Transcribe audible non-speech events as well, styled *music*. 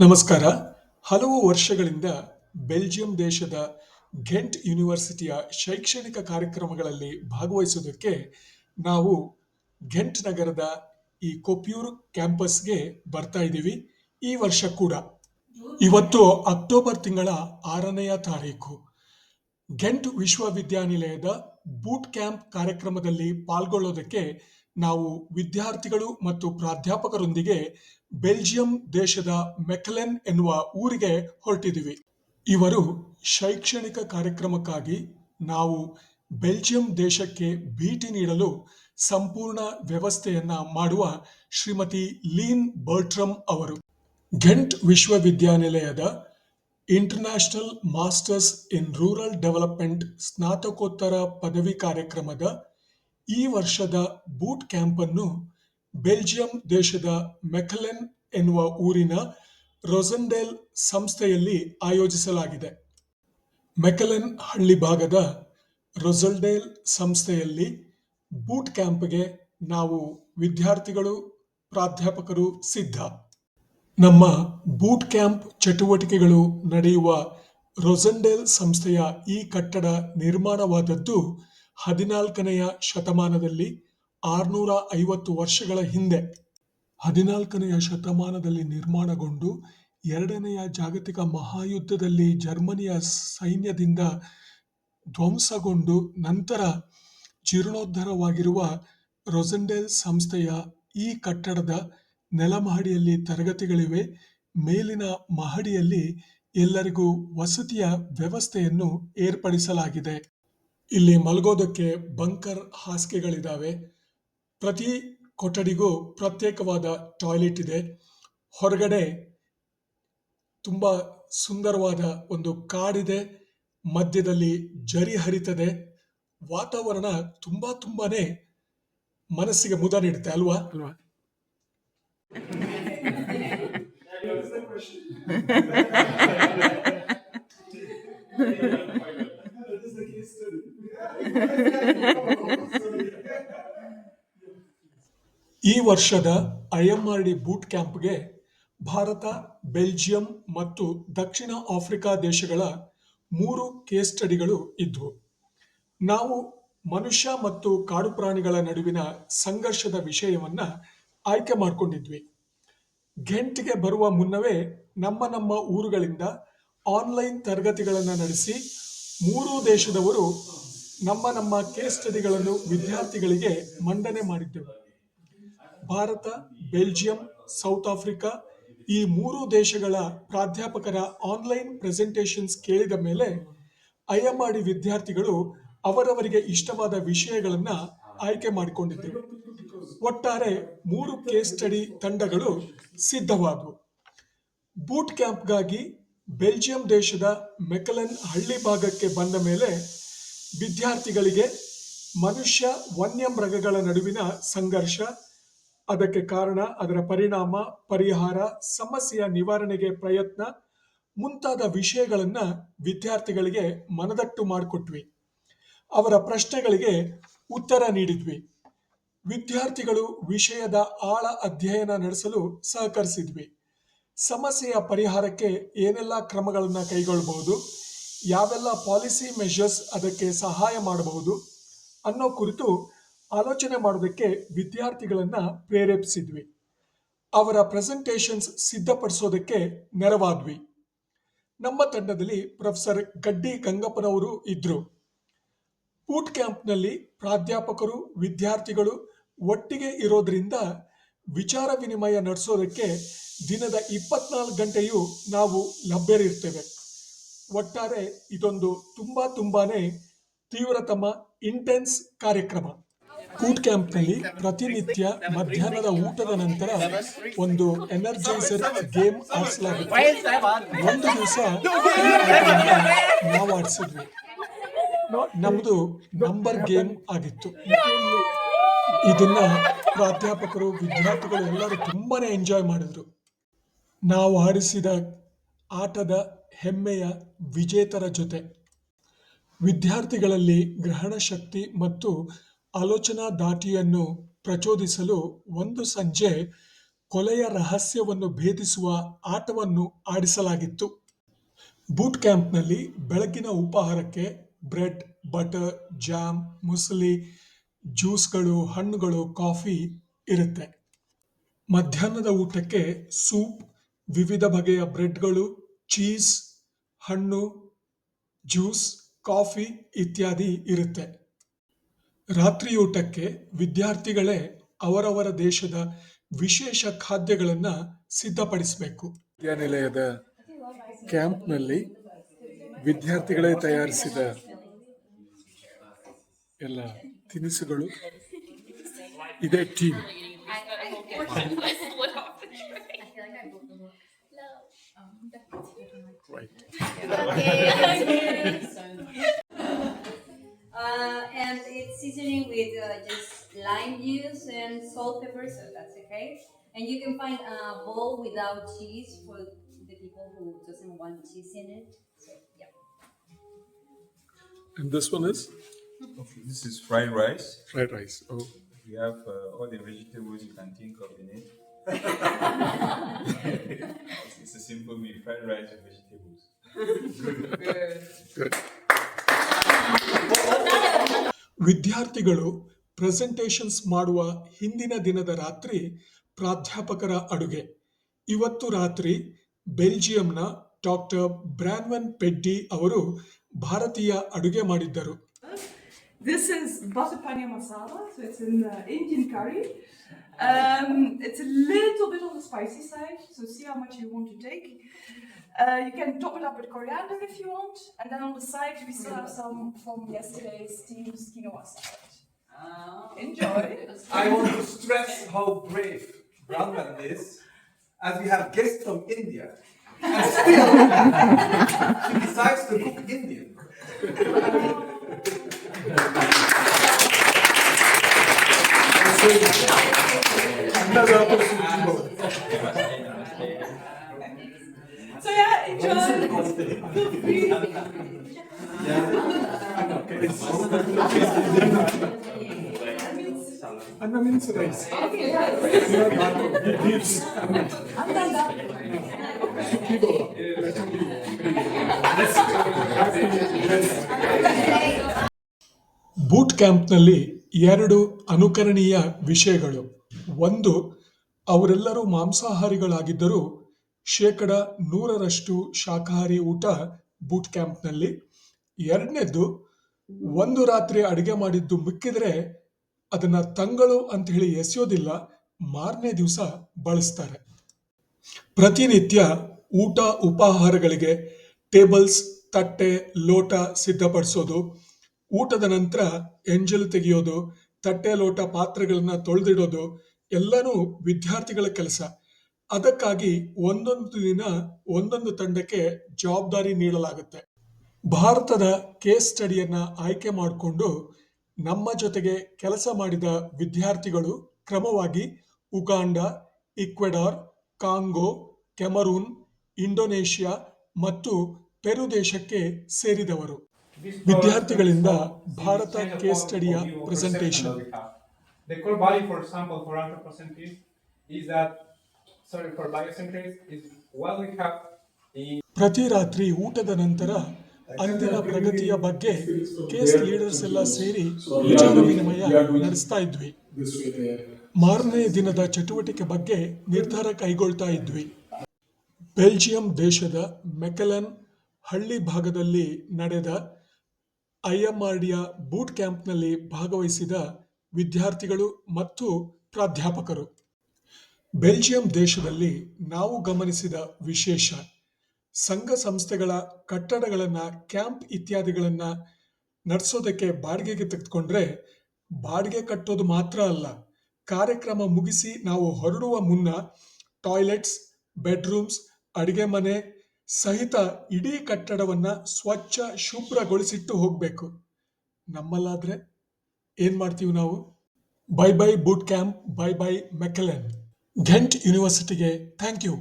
ನಮಸ್ಕಾರ. ಹಲವು ವರ್ಷಗಳಿಂದ ಬೆಲ್ಜಿಯಂ ದೇಶದ ಘೆಂಟ್ ಯೂನಿವರ್ಸಿಟಿಯ ಶೈಕ್ಷಣಿಕ ಕಾರ್ಯಕ್ರಮಗಳಲ್ಲಿ ಭಾಗವಹಿಸುವುದಕ್ಕೆ ನಾವು ಘೆಂಟ್ ನಗರದ ಈ ಕೊಪ್ಯೂರ್ ಕ್ಯಾಂಪಸ್ಗೆ ಬರ್ತಾ ಇದ್ದೀವಿ. ಈ ವರ್ಷ ಕೂಡ. ಇವತ್ತು ಅಕ್ಟೋಬರ್ ತಿಂಗಳ ಆರನೆಯ ತಾರೀಕು. ಘೆಂಟ್ ವಿಶ್ವವಿದ್ಯಾನಿಲಯದ ಬೂಟ್ ಕ್ಯಾಂಪ್ ಕಾರ್ಯಕ್ರಮದಲ್ಲಿ ಪಾಲ್ಗೊಳ್ಳೋದಕ್ಕೆ ನಾವು ವಿದ್ಯಾರ್ಥಿಗಳು ಮತ್ತು ಪ್ರಾಧ್ಯಾಪಕರೊಂದಿಗೆ ಬೆಲ್ಜಿಯಂ ದೇಶದ ಮೆಕಲೆನ್ ಎನ್ನುವ ಊರಿಗೆ ಹೊರಟಿದ್ದೀವಿ. ಇವರು ಶೈಕ್ಷಣಿಕ ಕಾರ್ಯಕ್ರಮಕ್ಕಾಗಿ ನಾವು ಬೆಲ್ಜಿಯಂ ದೇಶಕ್ಕೆ ಭೇಟಿ ನೀಡಲು ಸಂಪೂರ್ಣ ವ್ಯವಸ್ಥೆಯನ್ನ ಮಾಡುವ ಶ್ರೀಮತಿ ಲೀನ್ ಬರ್ಟ್ರಮ್ ಅವರು. ಘೆಂಟ್ ವಿಶ್ವವಿದ್ಯಾನಿಲಯದ international masters in rural development ಸ್ನಾತಕೋತ್ತರ ಪದವಿ ಕಾರ್ಯಕ್ರಮದ ಈ ವರ್ಷದ ಬೂಟ್ ಕ್ಯಾಂಪ್ ಅನ್ನು ಬೆಲ್ಜಿಯಂ ದೇಶದ ಮೆಕಲೆನ್ ಎನ್ನುವ ಊರಿನ ರೊಸೆಂಡೇಲ್ ಸಂಸ್ಥೆಯಲ್ಲಿ ಆಯೋಜಿಸಲಾಗಿದೆ. ಮೆಕಲೆನ್ ಹಳ್ಳಿ ಭಾಗದ ರೊಸಲ್ಡೇಲ್ ಸಂಸ್ಥೆಯಲ್ಲಿ ಬೂಟ್ ಕ್ಯಾಂಪ್ಗೆ ನಾವು ವಿದ್ಯಾರ್ಥಿಗಳು, ಪ್ರಾಧ್ಯಾಪಕರು ಸಿದ್ಧ. ನಮ್ಮ ಬೂಟ್ ಕ್ಯಾಂಪ್ ಚಟುವಟಿಕೆಗಳು ನಡೆಯುವ ರೊಸೆಂಡೇಲ್ ಸಂಸ್ಥೆಯ ಈ ಕಟ್ಟಡ ನಿರ್ಮಾಣವಾದದ್ದು ಹದಿನಾಲ್ಕನೆಯ ಶತಮಾನದಲ್ಲಿ ಆರುನೂರ ಐವತ್ತು ವರ್ಷಗಳ ಹಿಂದೆ, ಹದಿನಾಲ್ಕನೆಯ ಶತಮಾನದಲ್ಲಿ ನಿರ್ಮಾಣಗೊಂಡು ಎರಡನೆಯ ಜಾಗತಿಕ ಮಹಾಯುದ್ಧದಲ್ಲಿ ಜರ್ಮನಿಯ ಸೈನ್ಯದಿಂದ ಧ್ವಂಸಗೊಂಡು ನಂತರ ಜೀರ್ಣೋದ್ಧಾರವಾಗಿರುವ ರೊಸೆಂಡೆಲ್ ಸಂಸ್ಥೆಯ ಈ ಕಟ್ಟಡದ ನೆಲಮಹಡಿಯಲ್ಲಿ ತರಗತಿಗಳಿವೆ. ಮೇಲಿನ ಮಹಡಿಯಲ್ಲಿ ಎಲ್ಲರಿಗೂ ವಸತಿಯ ವ್ಯವಸ್ಥೆಯನ್ನು ಏರ್ಪಡಿಸಲಾಗಿದೆ. ಇಲ್ಲಿ ಮಲಗೋದಕ್ಕೆ ಬಂಕರ್ ಹಾಸಿಗೆಗಳಿದ್ದಾವೆ. ಪ್ರತಿ ಕೊಠಡಿಗೂ ಪ್ರತ್ಯೇಕವಾದ ಟಾಯ್ಲೆಟ್ ಇದೆ. ಹೊರಗಡೆ ತುಂಬ ಸುಂದರವಾದ ಒಂದು ಕಾಡಿದೆ. ಮಧ್ಯದಲ್ಲಿ ಜರಿ ಹರಿತದೆ. ವಾತಾವರಣ ತುಂಬಾ ತುಂಬಾನೇ ಮನಸ್ಸಿಗೆ ಮುದ ನೀಡುತ್ತೆ ಅಲ್ವಾ? ಅಲ್ವಾ? ಈ ವರ್ಷದ ಐಎಂಆರ್ಡಿ ಬೂಟ್ ಕ್ಯಾಂಪ್ಗೆ ಭಾರತ, ಬೆಲ್ಜಿಯಂ ಮತ್ತು ದಕ್ಷಿಣ ಆಫ್ರಿಕಾ ದೇಶಗಳ ಮೂರು ಕೇಸ್ ಸ್ಟಡಿಗಳು ಇದ್ವು. ನಾವು ಮನುಷ್ಯ ಮತ್ತು ಕಾಡು ಪ್ರಾಣಿಗಳ ನಡುವಿನ ಸಂಘರ್ಷದ ವಿಷಯವನ್ನ ಆಯ್ಕೆ ಮಾಡಿಕೊಂಡಿದ್ವಿ. ಘೆಂಟ್ಗೆ ಬರುವ ಮುನ್ನವೇ ನಮ್ಮ ನಮ್ಮ ಊರುಗಳಿಂದ ಆನ್ಲೈನ್ ತರಗತಿಗಳನ್ನು ನಡೆಸಿ ಮೂರೂ ದೇಶದವರು ನಮ್ಮ ನಮ್ಮ ಕೇಸ್ ಸ್ಟಡಿಗಳನ್ನು ವಿದ್ಯಾರ್ಥಿಗಳಿಗೆ ಮಂಡನೆ ಮಾಡಿದ್ದೆವು. ಭಾರತ, ಬೆಲ್ಜಿಯಂ, ಸೌತ್ ಆಫ್ರಿಕಾ ಈ ಮೂರು ದೇಶಗಳ ಪ್ರಾಧ್ಯಾಪಕರ ಆನ್ಲೈನ್ ಪ್ರೆಸೆಂಟೇಷನ್ಸ್ ಕೇಳಿದ ಮೇಲೆ ಐಎಂಆರ್ಡಿ ವಿದ್ಯಾರ್ಥಿಗಳು ಅವರವರಿಗೆ ಇಷ್ಟವಾದ ವಿಷಯಗಳನ್ನು ಆಯ್ಕೆ ಮಾಡಿಕೊಂಡಿದ್ದೆವು. ಒಟ್ಟಾರೆ ಮೂರು ಕೇಸ್ ಸ್ಟಡಿ ತಂಡಗಳು ಸಿದ್ಧವಾದವು. ಬೂಟ್ ಕ್ಯಾಂಪ್ಗಾಗಿ ಬೆಲ್ಜಿಯಂ ದೇಶದ ಮೆಕಲನ್ ಹಳ್ಳಿ ಭಾಗಕ್ಕೆ ಬಂದ ಮೇಲೆ ವಿದ್ಯಾರ್ಥಿಗಳಿಗೆ ಮನುಷ್ಯ ವನ್ಯಮೃಗಗಳ ನಡುವಿನ ಸಂಘರ್ಷ, ಅದಕ್ಕೆ ಕಾರಣ ಅದರ ಪರಿಣಾಮ, ಪರಿಹಾರ, ಸಮಸ್ಯೆಯ ನಿವಾರಣೆಗೆ ಪ್ರಯತ್ನ ಮುಂತಾದ ವಿಷಯಗಳನ್ನ ವಿದ್ಯಾರ್ಥಿಗಳಿಗೆ ಮನದಟ್ಟು ಮಾಡಿಕೊಟ್ವಿ. ಅವರ ಪ್ರಶ್ನೆಗಳಿಗೆ ಉತ್ತರ ನೀಡಿದ್ವಿ. ವಿದ್ಯಾರ್ಥಿಗಳು ವಿಷಯದ ಆಳ ಅಧ್ಯಯನ ನಡೆಸಲು ಸಹಕರಿಸಿದ್ವಿ. ಸಮಸ್ಯೆಯ ಪರಿಹಾರಕ್ಕೆ ಏನೆಲ್ಲ ಕ್ರಮಗಳನ್ನು ಕೈಗೊಳ್ಳಬಹುದು ಯಾವೆಲ್ಲ ಪಾಲಿಸಿ ಮೆಷರ್ಸ್ ಅದಕ್ಕೆ ಸಹಾಯ ಮಾಡಬಹುದು ಅನ್ನೋ ಕುರಿತು ಆಲೋಚನೆ ಮಾಡೋದಕ್ಕೆ ವಿದ್ಯಾರ್ಥಿಗಳನ್ನು ಪ್ರೇರೇಪಿಸಿದ್ವಿ. ಅವರ ಪ್ರೆಸೆಂಟೇಷನ್ಸ್ ಸಿದ್ಧಪಡಿಸೋದಕ್ಕೆ ನೆರವಾದ್ವಿ. ನಮ್ಮ ತಂಡದಲ್ಲಿ ಪ್ರೊಫೆಸರ್ ಗಡ್ಡಿ ಗಂಗಪ್ಪನವರು ಇದ್ದರು ಬೂಟ್ ಕ್ಯಾಂಪ್ನಲ್ಲಿ ಪ್ರಾಧ್ಯಾಪಕರು, ವಿದ್ಯಾರ್ಥಿಗಳು ಒಟ್ಟಿಗೆ ಇರೋದ್ರಿಂದ ವಿಚಾರ ವಿನಿಮಯ ನಡೆಸೋದಕ್ಕೆ ದಿನದ ಇಪ್ಪತ್ನಾಲ್ಕು ಗಂಟೆಯೂ ನಾವು ಲಭ್ಯರಿರ್ತೇವೆ. ಒಟ್ಟಾರೆ ಇದೊಂದು ತುಂಬಾ ತುಂಬಾನೇ ತೀವ್ರತಮ ಇಂಟೆನ್ಸ್ ಕಾರ್ಯಕ್ರಮ. ಬೂಟ್ ಕ್ಯಾಂಪ್ನಲ್ಲಿ ಪ್ರತಿನಿತ್ಯ ಮಧ್ಯಾಹ್ನದ ಊಟದ ನಂತರ ಒಂದು ಎನರ್ಜೈಸರ್ ಗೇಮ್ ಆಡಿಸಲಾಗುತ್ತೆ ಒಂದು ದಿವಸ ನಾವು ಆಡಿಸಿದ್ವಿ. ನಮ್ದು ನಂಬರ್ ಗೇಮ್ ಆಗಿತ್ತು. ಇದನ್ನ ಪ್ರಾಧ್ಯಾಪಕರು, ವಿದ್ಯಾರ್ಥಿಗಳು ಎಲ್ಲರೂ ತುಂಬಾನೇ ಎಂಜಾಯ್ ಮಾಡಿದ್ರು. ನಾವು ಆಡಿಸಿದ ಆಟದ ಹೆಮ್ಮೆಯ ವಿಜೇತರ ಜೊತೆ. ವಿದ್ಯಾರ್ಥಿಗಳಲ್ಲಿ ಗ್ರಹಣ ಶಕ್ತಿ ಮತ್ತು ಆಲೋಚನಾ ದಾಟಿಯನ್ನು ಪ್ರಚೋದಿಸಲು ಒಂದು ಸಂಜೆ ಕೊಲೆಯ ರಹಸ್ಯವನ್ನು ಭೇದಿಸುವ ಆಟವನ್ನು ಆಡಿಸಲಾಗಿತ್ತು. ಬೂಟ್ ಕ್ಯಾಂಪ್ನಲ್ಲಿ ಬೆಳಗಿನ ಉಪಾಹಾರಕ್ಕೆ ಬ್ರೆಡ್, ಬಟರ್, ಜಾಮ್, ಮುಸಲಿ, ಜ್ಯೂಸ್ಗಳು, ಹಣ್ಣುಗಳು, ಕಾಫಿ ಇರುತ್ತೆ. ಮಧ್ಯಾಹ್ನದ ಊಟಕ್ಕೆ ಸೂಪ್, ವಿವಿಧ ಬಗೆಯ ಬ್ರೆಡ್ಗಳು, ಚೀಸ್ ಹಣ್ಣು, ಜ್ಯೂಸ್, ಕಾಫಿ ಇತ್ಯಾದಿ ಇರುತ್ತೆ. ರಾತ್ರಿ ಊಟಕ್ಕೆ ವಿದ್ಯಾರ್ಥಿಗಳೇ ಅವರವರ ದೇಶದ ವಿಶೇಷ ಖಾದ್ಯಗಳನ್ನು ಸಿದ್ಧಪಡಿಸಬೇಕು. ವಿದ್ಯಾನಿಲಯದ ಕ್ಯಾಂಪ್ನಲ್ಲಿ ವಿದ್ಯಾರ್ಥಿಗಳೇ ತಯಾರಿಸಿದ ಎಲ್ಲ ತಿನಿಸುಗಳು. ಇದೆ team. Uh, and it's seasoning with uh, just lime juice and salt, pepper, so that's okay. And you can find a bowl without cheese for the people who doesn't want cheese in it. So yeah. And this one is Okay, this is fried rice. fried rice. Oh, We have uh, all the vegetables you can think of in it. it's, *laughs* *laughs* it's a simple meal, fried rice with vegetables. ವಿದ್ಯಾರ್ಥಿಗಳು presentations ಮಾಡುವ ಹಿಂದಿನ ದಿನದ ರಾತ್ರಿ ಪ್ರಾಧ್ಯಾಪಕರ ಅಡುಗೆ. ಇವತ್ತು ರಾತ್ರಿ ಬೆಲ್ಜಿಯಂನ doctor ಬ್ರಾನ್ವನ್ ಪೆಡ್ಡಿ ಅವರು ಭಾರತೀಯ ಅಡುಗೆ ಮಾಡಿದ್ದರು. This is butter paneer masala, so it's an uh, Indian curry. Um, it's a little bit on the spicy side, so see how much you want to take. Uh, you can top it up with coriander if you want, and then on the side we still have some from yesterday's steamed quinoa salad. Enjoy. I want to stress how brave Brahman is, as we have guests from India, and still boot ಕ್ಯಾಂಪ್ನಲ್ಲಿ ಎರಡು ಅನುಕರಣೀಯ ವಿಷಯಗಳು. ಒಂದು, ಅವರೆಲ್ಲರೂ ಮಾಂಸಾಹಾರಿಗಳಾಗಿದ್ದರೂ ಶೇಕಡ ನೂರರಷ್ಟು ಶಾಕಾಹಾರಿ ಊಟ boot ಕ್ಯಾಂಪ್ನಲ್ಲಿ ಎರಡನೇದ್ದು ಒಂದು ರಾತ್ರಿ ಅಡಿಗೆ ಮಾಡಿದ್ದು ಮಿಕ್ಕಿದ್ರೆ ಅದನ್ನ ತಂಗಳು ಅಂತ ಹೇಳಿ ಎಸೆಯೋದಿಲ್ಲ, ಮಾರನೇ ದಿವಸ ಬಳಸ್ತಾರೆ. ಪ್ರತಿನಿತ್ಯ ಊಟ ಉಪಾಹಾರಗಳಿಗೆ ಟೇಬಲ್ಸ್, ತಟ್ಟೆ, ಲೋಟ ಸಿದ್ಧಪಡಿಸೋದು, ಊಟದ ನಂತರ ಎಂಜಲ್ ತೆಗೆಯೋದು, ತಟ್ಟೆ, ಲೋಟ ಪಾತ್ರೆಗಳನ್ನ ತೊಳೆದಿಡೋದು, ಎಲ್ಲನೂ ವಿದ್ಯಾರ್ಥಿಗಳ ಕೆಲಸ. ಅದಕ್ಕಾಗಿ ಒಂದೊಂದು ದಿನ ಒಂದೊಂದು ತಂಡಕ್ಕೆ ಜವಾಬ್ದಾರಿ ನೀಡಲಾಗುತ್ತೆ. ಭಾರತದ ಕೇಸ್ ಸ್ಟಡಿಯನ್ನ ಆಯ್ಕೆ ಮಾಡಿಕೊಂಡು ನಮ್ಮ ಜೊತೆಗೆ ಕೆಲಸ ಮಾಡಿದ ವಿದ್ಯಾರ್ಥಿಗಳು ಕ್ರಮವಾಗಿ Uganda Ecuador Congo Cameroon Indonesia ಮತ್ತು ಪೆರು ದೇಶಕ್ಕೆ ಸೇರಿದವರು. ವಿದ್ಯಾರ್ಥಿಗಳಿಂದ Bharat case ಸ್ಟಡಿಯ presentation. The core value, for example, for anthropocentric is that, sorry, for biocentric is what we have in ಪ್ರತಿ ರಾತ್ರಿ ಊಟದ ನಂತರ ಅಂದಿನ ಪ್ರಗತಿಯ ಬಗ್ಗೆ ಕೇಸ್ ಲೀಡರ್ಸ್ ಎಲ್ಲ ಸೇರಿ ವಿಚಾರ ವಿನಿಮಯ ನಡೆಸ್ತಾ ಇದ್ವಿ. ಮಾರನೇ ದಿನದ ಚಟುವಟಿಕೆ ಬಗ್ಗೆ ನಿರ್ಧಾರ ಕೈಗೊಳ್ತಾ ಇದ್ವಿ. ಬೆಲ್ಜಿಯಂ ದೇಶದ ಮೆಕೆಲನ್ ಹಳ್ಳಿ ಭಾಗದಲ್ಲಿ ನಡೆದ ಐಎಂಆರ್ಡಿಯ ಬೂಟ್ ಕ್ಯಾಂಪ್ನಲ್ಲಿ ಭಾಗವಹಿಸಿದ ವಿದ್ಯಾರ್ಥಿಗಳು ಮತ್ತು ಪ್ರಾಧ್ಯಾಪಕರು. ಬೆಲ್ಜಿಯಂ ದೇಶದಲ್ಲಿ ನಾವು ಗಮನಿಸಿದ ವಿಶೇಷ ಸಂಘ ಸಂಸ್ಥೆಗಳ ಕಟ್ಟಡಗಳನ್ನ, ಕ್ಯಾಂಪ್ ಇತ್ಯಾದಿಗಳನ್ನು ನಡೆಸೋದಕ್ಕೆ ಬಾಡಿಗೆಗೆ ತೆಗೆದುಕೊಂಡ್ರೆ ಬಾಡಿಗೆ ಕಟ್ಟೋದು ಮಾತ್ರ ಅಲ್ಲ, ಕಾರ್ಯಕ್ರಮ ಮುಗಿಸಿ ನಾವು ಹೊರಡುವ ಮುನ್ನ ಟಾಯ್ಲೆಟ್ಸ್, ಬೆಡ್ರೂಮ್ಸ್, ಅಡಿಗೆ ಮನೆ ಸಹಿತ ಇಡೀ ಕಟ್ಟಡವನ್ನ ಸ್ವಚ್ಛ ಶುಭ್ರಗೊಳಿಸಿಟ್ಟು ಹೋಗಬೇಕು. ನಮ್ಮಲ್ಲಾದ್ರೆ ಏನ್ ಮಾಡ್ತೀವಿ ನಾವು? Bye bye boot camp bye bye ಮೆಕಲೆನ್ Ghent ಯೂನಿವರ್ಸಿಟಿಗೆ ಥ್ಯಾಂಕ್ ಯು.